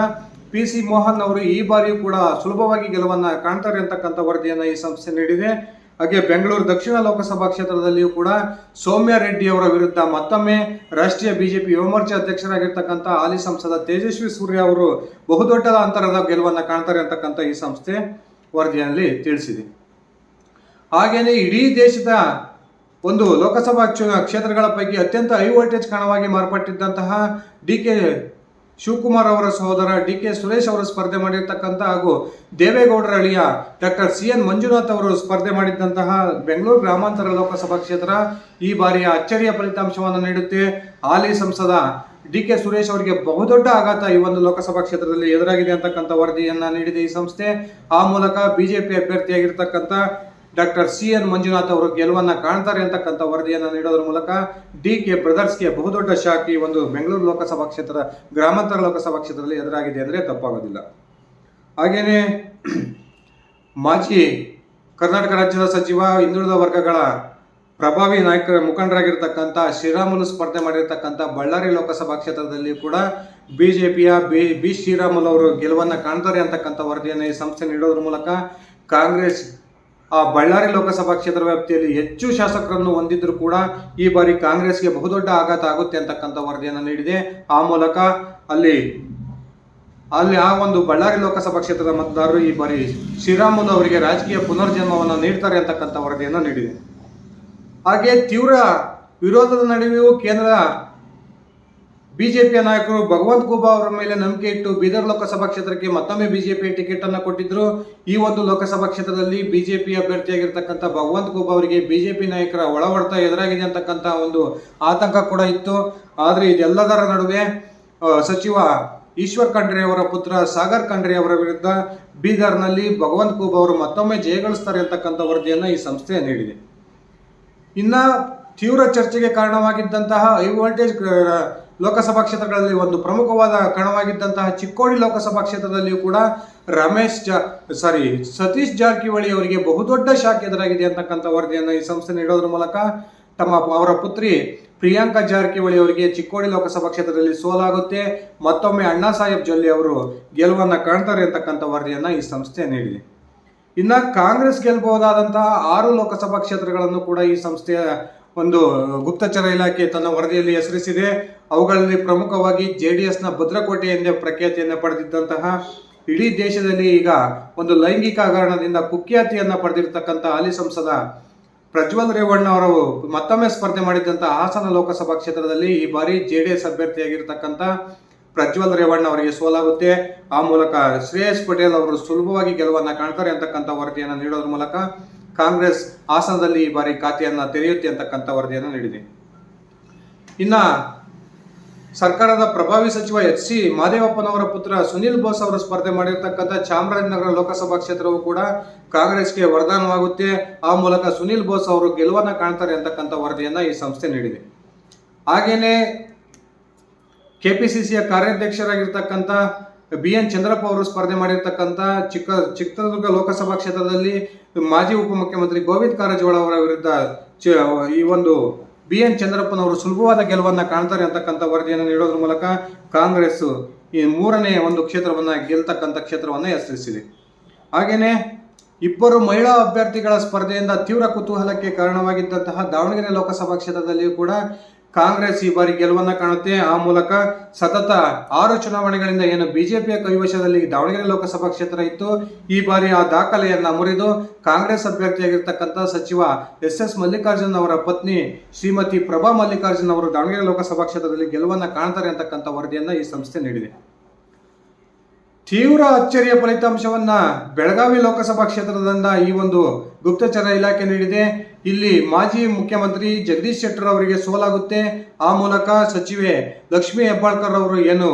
ಪಿ ಸಿ ಮೋಹನ್ ಅವರು ಈ ಬಾರಿಯೂ ಕೂಡ ಸುಲಭವಾಗಿ ಗೆಲುವನ್ನ ಕಾಣ್ತಾರೆ ಅಂತಕ್ಕಂಥ ವರದಿಯನ್ನು ಈ ಸಂಸ್ಥೆ ನೀಡಿದೆ. ಹಾಗೆ ಬೆಂಗಳೂರು ದಕ್ಷಿಣ ಲೋಕಸಭಾ ಕ್ಷೇತ್ರದಲ್ಲಿಯೂ ಕೂಡ ಸೌಮ್ಯ ರೆಡ್ಡಿ ಅವರ ವಿರುದ್ಧ ಮತ್ತೊಮ್ಮೆ ರಾಷ್ಟ್ರೀಯ ಬಿಜೆಪಿ ಯುವ ಮೋರ್ಚಾ ಅಧ್ಯಕ್ಷರಾಗಿರ್ತಕ್ಕಂಥ ಹಾಲಿ ಸಂಸದ ತೇಜಸ್ವಿ ಸೂರ್ಯ ಅವರು ಬಹುದೊಡ್ಡದ ಅಂತರದ ಗೆಲುವನ್ನ ಕಾಣ್ತಾರೆ ಅಂತಕ್ಕಂಥ ಈ ಸಂಸ್ಥೆ ವರದಿಯಲ್ಲಿ ತಿಳಿಸಿದೆ. ಹಾಗೆಯೇ ಇಡೀ ದೇಶದ ಒಂದು ಲೋಕಸಭಾ ಕ್ಷೇತ್ರಗಳ ಪೈಕಿ ಅತ್ಯಂತ ಹೈ ವೋಲ್ಟೇಜ್ ಕಣವಾಗಿ ಮಾರ್ಪಟ್ಟಿದ್ದಂತಹ ಡಿ ಕೆ ಶಿವಕುಮಾರ್ ಅವರ ಸಹೋದರ ಡಿ ಕೆ ಸುರೇಶ್ ಅವರು ಸ್ಪರ್ಧೆ ಮಾಡಿರ್ತಕ್ಕಂಥ ಹಾಗೂ ದೇವೇಗೌಡರ ಅಳಿಯ ಡಾಕ್ಟರ್ ಸಿ ಎನ್ ಮಂಜುನಾಥ್ ಅವರು ಸ್ಪರ್ಧೆ ಮಾಡಿದ್ದಂತಹ ಬೆಂಗಳೂರು ಗ್ರಾಮಾಂತರ ಲೋಕಸಭಾ ಕ್ಷೇತ್ರ ಈ ಬಾರಿಯ ಅಚ್ಚರಿಯ ಫಲಿತಾಂಶವನ್ನು ನೀಡುತ್ತೆ. ಹಾಲಿ ಸಂಸದ ಡಿ ಕೆ ಸುರೇಶ್ ಅವರಿಗೆ ಬಹುದೊಡ್ಡ ಆಘಾತ ಈ ಒಂದು ಲೋಕಸಭಾ ಕ್ಷೇತ್ರದಲ್ಲಿ ಎದುರಾಗಿದೆ ಅಂತಕ್ಕಂಥ ವರದಿಯನ್ನ ನೀಡಿದೆ ಈ ಸಂಸ್ಥೆ. ಆ ಮೂಲಕ ಬಿಜೆಪಿ ಅಭ್ಯರ್ಥಿಯಾಗಿರ್ತಕ್ಕಂಥ ಡಾಕ್ಟರ್ ಸಿ ಎನ್ ಮಂಜುನಾಥ್ ಅವರು ಗೆಲುವನ್ನು ಕಾಣ್ತಾರೆ ಅಂತಕ್ಕಂಥ ವರದಿಯನ್ನು ನೀಡೋದ್ರ ಮೂಲಕ ಡಿ ಕೆ ಬ್ರದರ್ಸ್ಗೆ ಬಹುದೊಡ್ಡ ಶಾಕ್ ಈ ಒಂದು ಬೆಂಗಳೂರು ಲೋಕಸಭಾ ಕ್ಷೇತ್ರ ಗ್ರಾಮಾಂತರ ಲೋಕಸಭಾ ಕ್ಷೇತ್ರದಲ್ಲಿ ಎದುರಾಗಿದೆ ಅಂದರೆ ತಪ್ಪಾಗೋದಿಲ್ಲ. ಹಾಗೆಯೇ ಮಾಜಿ ಕರ್ನಾಟಕ ರಾಜ್ಯದ ಸಚಿವ, ಹಿಂದುಳಿದ ವರ್ಗಗಳ ಪ್ರಭಾವಿ ನಾಯಕರ ಮುಖಂಡರಾಗಿರ್ತಕ್ಕಂಥ ಶ್ರೀರಾಮುಲು ಸ್ಪರ್ಧೆ ಮಾಡಿರ್ತಕ್ಕಂಥ ಬಳ್ಳಾರಿ ಲೋಕಸಭಾ ಕ್ಷೇತ್ರದಲ್ಲಿ ಕೂಡ ಬಿಜೆಪಿಯ ಬಿ ಬಿ ಶ್ರೀರಾಮುಲು ಅವರು ಗೆಲುವನ್ನು ಕಾಣ್ತಾರೆ ಅಂತಕ್ಕಂಥ ವರದಿಯನ್ನು ಈ ಸಂಸ್ಥೆ ನೀಡೋದ್ರ ಮೂಲಕ ಕಾಂಗ್ರೆಸ್ ಬಳ್ಳಾರಿ ಲೋಕಸಭಾ ಕ್ಷೇತ್ರ ವ್ಯಾಪ್ತಿಯಲ್ಲಿ ಹೆಚ್ಚು ಶಾಸಕರನ್ನು ಹೊಂದಿದ್ದರೂ ಕೂಡ ಈ ಬಾರಿ ಕಾಂಗ್ರೆಸ್ಗೆ ಬಹುದೊಡ್ಡ ಆಘಾತ ಆಗುತ್ತೆ ಅಂತಕ್ಕಂಥ ವರದಿಯನ್ನು ನೀಡಿದೆ. ಆ ಮೂಲಕ ಅಲ್ಲಿ ಅಲ್ಲಿ ಆ ಒಂದು ಬಳ್ಳಾರಿ ಲೋಕಸಭಾ ಕ್ಷೇತ್ರದ ಮತದಾರರು ಈ ಬಾರಿ ಶ್ರೀರಾಮುಲು ಅವರಿಗೆ ರಾಜಕೀಯ ಪುನರ್ಜನ್ಮವನ್ನು ನೀಡ್ತಾರೆ ಅಂತಕ್ಕಂಥ ವರದಿಯನ್ನು ನೀಡಿದೆ. ಹಾಗೆ ತೀವ್ರ ವಿರೋಧದ ನಡುವೆಯೂ ಕೇಂದ್ರ ಬಿಜೆಪಿಯ ನಾಯಕರು ಭಗವಂತ ಖೂಬಾ ಅವರ ಮೇಲೆ ನಂಬಿಕೆ ಇಟ್ಟು ಬೀದರ್ ಲೋಕಸಭಾ ಕ್ಷೇತ್ರಕ್ಕೆ ಮತ್ತೊಮ್ಮೆ ಬಿಜೆಪಿ ಟಿಕೆಟ್ ಅನ್ನು ಕೊಟ್ಟಿದ್ರು. ಈ ಒಂದು ಲೋಕಸಭಾ ಕ್ಷೇತ್ರದಲ್ಲಿ ಬಿಜೆಪಿ ಅಭ್ಯರ್ಥಿಯಾಗಿರ್ತಕ್ಕಂಥ ಭಗವಂತ್ ಖೂಬಾ ಅವರಿಗೆ ಬಿಜೆಪಿ ನಾಯಕರ ಒಳ ಹೊಡೆತ ಎದುರಾಗಿದೆ ಅಂತಕ್ಕಂಥ ಒಂದು ಆತಂಕ ಕೂಡ ಇತ್ತು. ಆದರೆ ಇದೆಲ್ಲದರ ನಡುವೆ ಸಚಿವ ಈಶ್ವರ್ ಖಂಡ್ರೆ ಅವರ ಪುತ್ರ ಸಾಗರ್ ಖಂಡ್ರೆ ಅವರ ವಿರುದ್ಧ ಬೀದರ್ನಲ್ಲಿ ಭಗವಂತ ಖೂಬ್ ಅವರು ಮತ್ತೊಮ್ಮೆ ಜಯಗಳಿಸ್ತಾರೆ ಅಂತಕ್ಕಂಥ ವರದಿಯನ್ನು ಈ ಸಂಸ್ಥೆ ನೀಡಿದೆ. ಇನ್ನ ತೀವ್ರ ಚರ್ಚೆಗೆ ಕಾರಣವಾಗಿದ್ದಂತಹ ಹೈ ವೋಲ್ಟೇಜ್ ಲೋಕಸಭಾ ಕ್ಷೇತ್ರಗಳಲ್ಲಿ ಒಂದು ಪ್ರಮುಖವಾದ ಕಣವಾಗಿದ್ದಂತಹ ಚಿಕ್ಕೋಡಿ ಲೋಕಸಭಾ ಕ್ಷೇತ್ರದಲ್ಲಿಯೂ ಕೂಡ ರಮೇಶ್ ಜಾ ಸಾರಿ ಸತೀಶ್ ಜಾರಕಿಹೊಳಿ ಅವರಿಗೆ ಬಹುದೊಡ್ಡ ಶಾಕ್ ಎದುರಾಗಿದೆ ಅಂತಕ್ಕಂಥ ವರದಿಯನ್ನು ಈ ಸಂಸ್ಥೆ ನೀಡೋದ್ರ ಮೂಲಕ ತಮ್ಮ ಅವರ ಪುತ್ರಿ ಪ್ರಿಯಾಂಕಾ ಜಾರಕಿಹೊಳಿ ಅವರಿಗೆ ಚಿಕ್ಕೋಡಿ ಲೋಕಸಭಾ ಕ್ಷೇತ್ರದಲ್ಲಿ ಸೋಲಾಗುತ್ತೆ. ಮತ್ತೊಮ್ಮೆ ಅಣ್ಣಾ ಸಾಹೇಬ್ ಜೊಲ್ಲೆ ಅವರು ಗೆಲುವನ್ನು ಕಾಣ್ತಾರೆ ಅಂತಕ್ಕಂಥ ವರದಿಯನ್ನು ಈ ಸಂಸ್ಥೆ ನೀಡಿದೆ. ಇನ್ನು ಕಾಂಗ್ರೆಸ್ ಗೆಲ್ಲಬಹುದಾದಂತಹ ಆರು ಲೋಕಸಭಾ ಕ್ಷೇತ್ರಗಳನ್ನು ಕೂಡ ಈ ಸಂಸ್ಥೆಯ ಒಂದು ಗುಪ್ತಚರ ಇಲಾಖೆ ತನ್ನ ವರದಿಯಲ್ಲಿ ಹೆಸರಿಸಿದೆ. ಅವುಗಳಲ್ಲಿ ಪ್ರಮುಖವಾಗಿ ಜೆ ಡಿ ಎಸ್ನ ಭದ್ರಕೋಟೆ ಎಂದೇ ಪ್ರಖ್ಯಾತಿಯನ್ನು ಪಡೆದಿದ್ದಂತಹ ಇಡೀ ದೇಶದಲ್ಲಿ ಈಗ ಒಂದು ಲೈಂಗಿಕ ಹಗರಣದಿಂದ ಕುಖ್ಯಾತಿಯನ್ನು ಪಡೆದಿರತಕ್ಕಂಥ ಹಾಲಿ ಸಂಸದ ಪ್ರಜ್ವಲ್ ರೇವಣ್ಣ ಅವರು ಮತ್ತೊಮ್ಮೆ ಸ್ಪರ್ಧೆ ಮಾಡಿದ್ದಂಥ ಹಾಸನ ಲೋಕಸಭಾ ಕ್ಷೇತ್ರದಲ್ಲಿ ಈ ಬಾರಿ ಜೆ ಡಿ ಎಸ್ ಅಭ್ಯರ್ಥಿಯಾಗಿರ್ತಕ್ಕಂಥ ಪ್ರಜ್ವಲ್ ರೇವಣ್ಣ ಅವರಿಗೆ ಸೋಲಾಗುತ್ತೆ. ಆ ಮೂಲಕ ಶ್ರೇಯಸ್ ಪಟೇಲ್ ಅವರು ಸುಲಭವಾಗಿ ಗೆಲುವನ್ನ ಕಾಣ್ತಾರೆ ಅಂತಕ್ಕಂಥ ವರದಿಯನ್ನು ನೀಡೋದ್ರ ಮೂಲಕ ಕಾಂಗ್ರೆಸ್ ಹಾಸನದಲ್ಲಿ ಈ ಬಾರಿ ಖಾತೆಯನ್ನು ತೆರೆಯುತ್ತೆ ಅಂತಕ್ಕಂಥ ವರದಿಯನ್ನು ನೀಡಿದೆ. ಇನ್ನ ಸರ್ಕಾರದ ಪ್ರಭಾವಿ ಸಚಿವ ಎಚ್ ಸಿ ಮಾದೇವಪ್ಪನವರ ಪುತ್ರ ಸುನಿಲ್ ಬೋಸ್ ಅವರು ಸ್ಪರ್ಧೆ ಮಾಡಿರ್ತಕ್ಕಂಥ ಚಾಮರಾಜನಗರ ಲೋಕಸಭಾ ಕ್ಷೇತ್ರವು ಕೂಡ ಕಾಂಗ್ರೆಸ್ಗೆ ವರದಾನವಾಗುತ್ತೆ. ಆ ಮೂಲಕ ಸುನಿಲ್ ಬೋಸ್ ಅವರು ಗೆಲುವನ್ನ ಕಾಣ್ತಾರೆ ಅಂತಕ್ಕಂಥ ವರದಿಯನ್ನ ಈ ಸಂಸ್ಥೆ ನೀಡಿದೆ. ಹಾಗೇನೆ ಕೆಪಿಸಿಸಿಯ ಕಾರ್ಯಾಧ್ಯಕ್ಷರಾಗಿರ್ತಕ್ಕಂಥ ಬಿ ಎನ್ ಚಂದ್ರಪ್ಪ ಅವರು ಸ್ಪರ್ಧೆ ಮಾಡಿರ್ತಕ್ಕಂಥ ಚಿಕ್ಕ ಚಿತ್ರದುರ್ಗ ಲೋಕಸಭಾ ಕ್ಷೇತ್ರದಲ್ಲಿ ಮಾಜಿ ಉಪಮುಖ್ಯಮಂತ್ರಿ ಗೋವಿಂದ ಕಾರಜೋಳ ಅವರ ವಿರುದ್ಧ ಈ ಒಂದು ಬಿ ಎನ್ ಚಂದ್ರಪ್ಪನವರು ಸುಲಭವಾದ ಗೆಲುವನ್ನ ಕಾಣ್ತಾರೆ ಅಂತಕ್ಕಂಥ ವರದಿಯನ್ನು ನೀಡೋದ್ರ ಮೂಲಕ ಕಾಂಗ್ರೆಸ್ ಈ ಮೂರನೇ ಒಂದು ಕ್ಷೇತ್ರವನ್ನ ಗೆಲ್ತಕ್ಕಂಥ ಕ್ಷೇತ್ರವನ್ನ ಹೆಸರಿಸಿದೆ ಹಾಗೆಯೇ ಇಬ್ಬರು ಮಹಿಳಾ ಅಭ್ಯರ್ಥಿಗಳ ಸ್ಪರ್ಧೆಯಿಂದ ತೀವ್ರ ಕುತೂಹಲಕ್ಕೆ ಕಾರಣವಾಗಿದ್ದಂತಹ ದಾವಣಗೆರೆ ಲೋಕಸಭಾ ಕ್ಷೇತ್ರದಲ್ಲಿಯೂ ಕೂಡ ಕಾಂಗ್ರೆಸ್ ಈ ಬಾರಿ ಗೆಲುವನ್ನ ಕಾಣುತ್ತೆ. ಆ ಮೂಲಕ ಸತತ ಆರು ಚುನಾವಣೆಗಳಿಂದ ಏನು ಬಿಜೆಪಿಯ ಕೈವಶದಲ್ಲಿ ದಾವಣಗೆರೆ ಲೋಕಸಭಾ ಕ್ಷೇತ್ರ ಇತ್ತು, ಈ ಬಾರಿ ಆ ದಾಖಲೆಯನ್ನ ಮುರಿದು ಕಾಂಗ್ರೆಸ್ ಅಭ್ಯರ್ಥಿಯಾಗಿರ್ತಕ್ಕಂಥ ಸಚಿವ ಎಸ್ ಎಸ್ ಮಲ್ಲಿಕಾರ್ಜುನ್ ಅವರ ಪತ್ನಿ ಶ್ರೀಮತಿ ಪ್ರಭಾ ಮಲ್ಲಿಕಾರ್ಜುನ್ ಅವರು ದಾವಣಗೆರೆ ಲೋಕಸಭಾ ಕ್ಷೇತ್ರದಲ್ಲಿ ಗೆಲುವನ್ನ ಕಾಣ್ತಾರೆ ಅಂತಕ್ಕಂಥ ವರದಿಯನ್ನು ಈ ಸಂಸ್ಥೆ ನೀಡಿದೆ. ತೀವ್ರ ಅಚ್ಚರಿಯ ಫಲಿತಾಂಶವನ್ನ ಬೆಳಗಾವಿ ಲೋಕಸಭಾ ಕ್ಷೇತ್ರದಿಂದ ಈ ಒಂದು ಗುಪ್ತಚರ ಇಲಾಖೆ ನೀಡಿದೆ. ಇಲ್ಲಿ ಮಾಜಿ ಮುಖ್ಯಮಂತ್ರಿ ಜಗದೀಶ್ ಶೆಟ್ಟರ್ ಅವರಿಗೆ ಸೋಲಾಗುತ್ತೆ ಆ ಮೂಲಕ ಸಚಿವೆ ಲಕ್ಷ್ಮೀ ಹೆಬ್ಬಾಳ್ಕರ್ ಅವರು ಏನು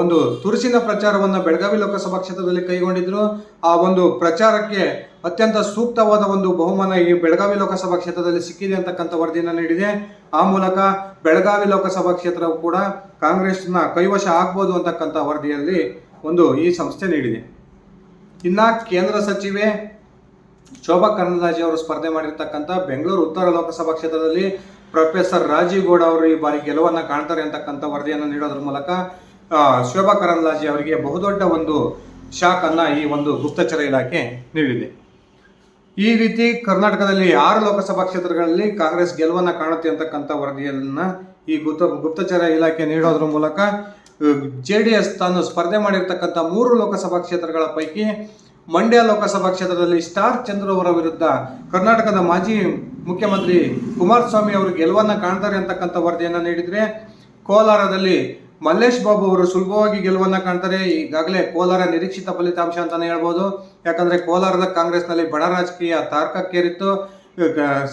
ಒಂದು ತುರುಸಿನ ಪ್ರಚಾರವನ್ನು ಬೆಳಗಾವಿ ಲೋಕಸಭಾ ಕ್ಷೇತ್ರದಲ್ಲಿ ಕೈಗೊಂಡಿದ್ರು. ಆ ಒಂದು ಪ್ರಚಾರಕ್ಕೆ ಅತ್ಯಂತ ಸೂಕ್ತವಾದ ಒಂದು ಬಹುಮಾನ ಈ ಬೆಳಗಾವಿ ಲೋಕಸಭಾ ಕ್ಷೇತ್ರದಲ್ಲಿ ಸಿಕ್ಕಿದೆ ಅಂತಕ್ಕಂಥ ವರದಿಯನ್ನು ನೀಡಿದೆ. ಆ ಮೂಲಕ ಬೆಳಗಾವಿ ಲೋಕಸಭಾ ಕ್ಷೇತ್ರವು ಕೂಡ ಕಾಂಗ್ರೆಸ್ನ ಕೈವಶ ಆಗ್ಬೋದು ಅಂತಕ್ಕಂಥ ವರದಿಯಲ್ಲಿ ಒಂದು ಈ ಸಂಸ್ಥೆ ನೀಡಿದೆ. ಇನ್ನ ಕೇಂದ್ರ ಸಚಿವೆ ಶೋಭಾ ಕರಂದ್ಲಾಜೆ ಅವರು ಸ್ಪರ್ಧೆ ಮಾಡಿರ್ತಕ್ಕಂಥ ಬೆಂಗಳೂರು ಉತ್ತರ ಲೋಕಸಭಾ ಕ್ಷೇತ್ರದಲ್ಲಿ ಪ್ರೊಫೆಸರ್ ರಾಜೀಗೌಡ ಗೌಡ ಅವರು ಈ ಬಾರಿ ಗೆಲುವನ್ನ ಕಾಣ್ತಾರೆ ಅಂತಕ್ಕಂಥ ವರದಿಯನ್ನು ನೀಡೋದ್ರ ಮೂಲಕ ಶೋಭಾ ಕರಂದ್ಲಾಜೆ ಅವರಿಗೆ ಬಹುದೊಡ್ಡ ಒಂದು ಶಾಕ್ ಅನ್ನ ಈ ಒಂದು ಗುಪ್ತಚರ ಇಲಾಖೆ ನೀಡಿದೆ. ಈ ರೀತಿ ಕರ್ನಾಟಕದಲ್ಲಿ ಆರು ಲೋಕಸಭಾ ಕ್ಷೇತ್ರಗಳಲ್ಲಿ ಕಾಂಗ್ರೆಸ್ ಗೆಲುವನ್ನ ಕಾಣುತ್ತೆ ಅಂತಕ್ಕಂಥ ವರದಿಯನ್ನು ಈ ಗುಪ್ತ, ಗುಪ್ತಚರ ಇಲಾಖೆ ನೀಡೋದ್ರ ಮೂಲಕ ಜೆ ಡಿ ಎಸ್ ತಾನು ಸ್ಪರ್ಧೆ ಮಾಡಿರ್ತಕ್ಕಂಥ ಮೂರು ಲೋಕಸಭಾ ಕ್ಷೇತ್ರಗಳ ಪೈಕಿ ಮಂಡ್ಯ ಲೋಕಸಭಾ ಕ್ಷೇತ್ರದಲ್ಲಿ ಸ್ಟಾರ್ ಚಂದ್ರ ಅವರ ವಿರುದ್ಧ ಕರ್ನಾಟಕದ ಮಾಜಿ ಮುಖ್ಯಮಂತ್ರಿ ಕುಮಾರಸ್ವಾಮಿ ಅವರು ಗೆಲುವನ್ನು ಕಾಣ್ತಾರೆ ಅಂತಕ್ಕಂಥ ವರದಿಯನ್ನು ನೀಡಿದ್ರೆ ಕೋಲಾರದಲ್ಲಿ ಮಲ್ಲೇಶ್ ಬಾಬು ಅವರು ಸುಲಭವಾಗಿ ಗೆಲುವನ್ನು ಕಾಣ್ತಾರೆ. ಈಗಾಗಲೇ ಕೋಲಾರ ನಿರೀಕ್ಷಿತ ಫಲಿತಾಂಶ ಅಂತಾನೆ ಹೇಳ್ಬೋದು. ಯಾಕಂದ್ರೆ ಕೋಲಾರದ ಕಾಂಗ್ರೆಸ್ನಲ್ಲಿ ಬಣ ರಾಜಕೀಯ ತಾರ್ಕಕ್ಕೇರಿತ್ತು.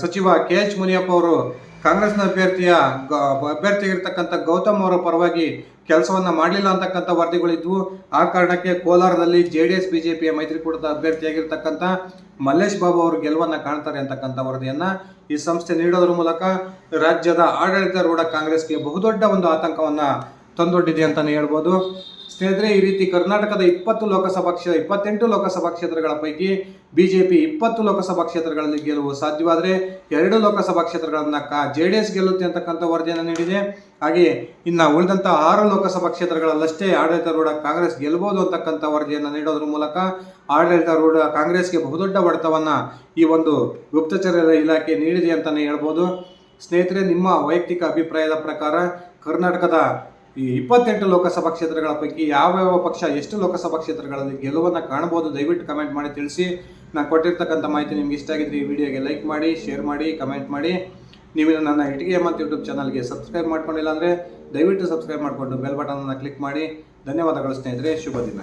ಸಚಿವ ಕೆ ಎಚ್ ಮುನಿಯಪ್ಪ ಅವರು ಕಾಂಗ್ರೆಸ್ನ ಅಭ್ಯರ್ಥಿಯ ಅಭ್ಯರ್ಥಿಯಾಗಿರ್ತಕ್ಕಂಥ ಗೌತಮ್ ಅವರ ಪರವಾಗಿ ಕೆಲಸವನ್ನು ಮಾಡಲಿಲ್ಲ ಅಂತಕ್ಕಂಥ ವರದಿಗಳಿದ್ವು. ಆ ಕಾರಣಕ್ಕೆ ಕೋಲಾರದಲ್ಲಿ ಜೆ ಡಿ ಎಸ್ ಬಿಜೆಪಿಯ ಮೈತ್ರಿಕೂಟದ ಅಭ್ಯರ್ಥಿಯಾಗಿರ್ತಕ್ಕಂಥ ಮಲ್ಲೇಶ್ ಬಾಬು ಅವರು ಗೆಲುವನ್ನು ಕಾಣ್ತಾರೆ ಅಂತಕ್ಕಂಥ ವರದಿಯನ್ನ ಈ ಸಂಸ್ಥೆ ನೀಡೋದ್ರ ಮೂಲಕ ರಾಜ್ಯದ ಆಡಳಿತಾರೂಢ ಕಾಂಗ್ರೆಸ್ಗೆ ಬಹುದೊಡ್ಡ ಒಂದು ಆತಂಕವನ್ನ ತಂದೊಡ್ಡಿದೆ ಅಂತಲೇ ಹೇಳ್ಬೋದು. ಸ್ನೇಹಿತರೆ, ಈ ರೀತಿ ಕರ್ನಾಟಕದ ಇಪ್ಪತ್ತು ಲೋಕಸಭಾ ಕ್ಷೇತ್ರ ಇಪ್ಪತ್ತೆಂಟು ಲೋಕಸಭಾ ಕ್ಷೇತ್ರಗಳ ಪೈಕಿ ಬಿಜೆಪಿ ಇಪ್ಪತ್ತು ಲೋಕಸಭಾ ಕ್ಷೇತ್ರಗಳಲ್ಲಿ ಗೆಲುವು ಸಾಧ್ಯವಾದರೆ ಎರಡು ಲೋಕಸಭಾ ಕ್ಷೇತ್ರಗಳನ್ನು ಕಾ ಜೆ ಡಿ ಎಸ್ ಗೆಲ್ಲುತ್ತೆ ಅಂತಕ್ಕಂಥ ವರದಿಯನ್ನು ನೀಡಿದೆ. ಹಾಗೆ ಇನ್ನು ಉಳಿದಂಥ ಆರು ಲೋಕಸಭಾ ಕ್ಷೇತ್ರಗಳಲ್ಲಷ್ಟೇ ಆಡಳಿತಾರೂಢ ಕಾಂಗ್ರೆಸ್ ಗೆಲ್ಲಬಹುದು ಅಂತಕ್ಕಂಥ ವರದಿಯನ್ನು ನೀಡೋದ್ರ ಮೂಲಕ ಆಡಳಿತಾರೂಢ ಕಾಂಗ್ರೆಸ್ಗೆ ಬಹುದೊಡ್ಡ ಒಡೆತವನ್ನು ಈ ಒಂದು ಗುಪ್ತಚರ ಇಲಾಖೆ ನೀಡಿದೆ ಅಂತಾನೆ ಹೇಳ್ಬೋದು. ಸ್ನೇಹಿತರೆ, ನಿಮ್ಮ ವೈಯಕ್ತಿಕ ಅಭಿಪ್ರಾಯದ ಪ್ರಕಾರ ಕರ್ನಾಟಕದ ಈ ಇಪ್ಪತ್ತೆಂಟು ಲೋಕಸಭಾ ಕ್ಷೇತ್ರಗಳ ಪೈಕಿ ಯಾವ್ಯಾವ ಪಕ್ಷ ಎಷ್ಟು ಲೋಕಸಭಾ ಕ್ಷೇತ್ರಗಳಲ್ಲಿ ಗೆಲುವನ್ನು ಕಾಣಬಹುದು, ದಯವಿಟ್ಟು ಕಮೆಂಟ್ ಮಾಡಿ ತಿಳಿಸಿ. ನಾನು ಕೊಟ್ಟಿರ್ತಕ್ಕಂಥ ಮಾಹಿತಿ ನಿಮ್ಗೆ ಇಷ್ಟ ಆಗಿದ್ರೆ ಈ ವಿಡಿಯೋಗೆ ಲೈಕ್ ಮಾಡಿ ಶೇರ್ ಮಾಡಿ ಕಮೆಂಟ್ ಮಾಡಿ. ನೀವು ನನ್ನ ಇಟಿಗೆ ಮತ್ತು ಯೂಟ್ಯೂಬ್ ಚಾನಲ್ಗೆ ಸಬ್ಸ್ಕ್ರೈಬ್ ಮಾಡ್ಕೊಂಡಿಲ್ಲ ಅಂದರೆ ದಯವಿಟ್ಟು ಸಬ್ಸ್ಕ್ರೈಬ್ ಮಾಡಿಕೊಂಡು ಬೆಲ್ ಬಟನನ್ನು ಕ್ಲಿಕ್ ಮಾಡಿ. ಧನ್ಯವಾದಗಳು ಸ್ನೇಹಿತರೆ, ಶುಭ ದಿನ.